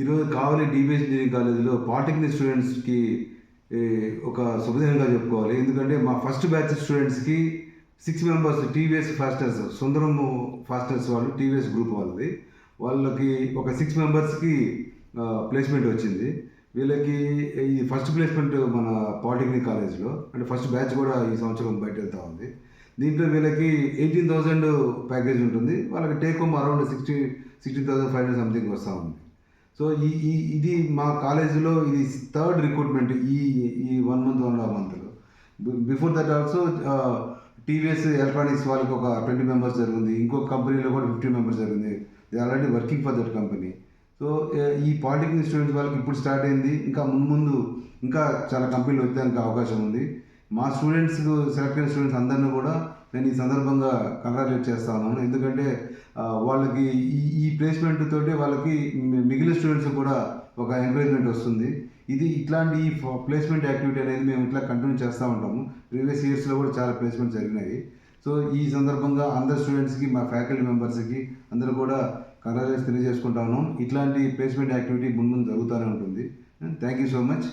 ఈరోజు కావాలి DBS engineering కాలేజీలో పాలిటెక్నిక్ స్టూడెంట్స్కి ఒక శుభదినంగా చెప్పుకోవాలి. ఎందుకంటే మా ఫస్ట్ బ్యాచ్ స్టూడెంట్స్కి six members TVS fasteners Sundaram fasteners వాళ్ళు టీవీఎస్ గ్రూప్ వాళ్ళది. వాళ్ళకి ఒక సిక్స్ మెంబర్స్కి ప్లేస్మెంట్ వచ్చింది. వీళ్ళకి ఈ ఫస్ట్ ప్లేస్మెంట్ మన పాలిటెక్నిక్ కాలేజ్లో అంటే ఫస్ట్ బ్యాచ్ కూడా ఈ సంవత్సరం బయట వెళ్తా ఉంది. దీంట్లో వీళ్ళకి ఎయిటీన్ థౌజండ్ ప్యాకేజ్ ఉంటుంది. వాళ్ళకి take home around sixty sixty thousand five hundred something వస్తూ ఉంది. సో ఈ ఈ ఇది మా కాలేజీలో ఇది థర్డ్ రిక్రూట్మెంట్ ఈ ఈ వన్ మంత్ వన్ హాఫ్ మంత్లో before that also TVS electronics వాళ్ళకి ఒక ట్వంటీ మెంబర్స్ జరిగింది. ఇంకో కంపెనీలో కూడా ఫిఫ్టీ మెంబర్స్ జరిగింది. They already working for that company. So ఈ పాలిటెక్నిక్ స్టూడెంట్స్ వాళ్ళకి ఇప్పుడు స్టార్ట్ అయింది. ఇంకా ముందు ముందు ఇంకా చాలా కంపెనీలు వచ్చేదానికి అవకాశం ఉంది. మా స్టూడెంట్స్ సెలెక్ట్ అయిన స్టూడెంట్స్ అందరినీ కూడా నేను ఈ సందర్భంగా కంగ్రాచులేట్ చేస్తా ఉన్నాను. ఎందుకంటే వాళ్ళకి ఈ ఈ ప్లేస్మెంట్ తోటి వాళ్ళకి మిగిలిన స్టూడెంట్స్ కూడా ఒక ఎంకరేజ్మెంట్ వస్తుంది. ఇది ఇట్లాంటి ఈ ప్లేస్మెంట్ యాక్టివిటీ అనేది మేము ఇట్లా కంటిన్యూ చేస్తూ ఉంటాము. ప్రీవియస్ ఇయర్స్లో కూడా చాలా ప్లేస్మెంట్స్ జరిగినాయి. సో ఈ సందర్భంగా అందరు స్టూడెంట్స్కి మా ఫ్యాకల్టీ మెంబర్స్కి అందరూ కూడా కంగ్రాచులేషన్ తెలియజేసుకుంటా ఉన్నాం. ఇట్లాంటి ప్లేస్మెంట్ యాక్టివిటీ ముందు ముందు జరుగుతూనే ఉంటుంది. Thank you so much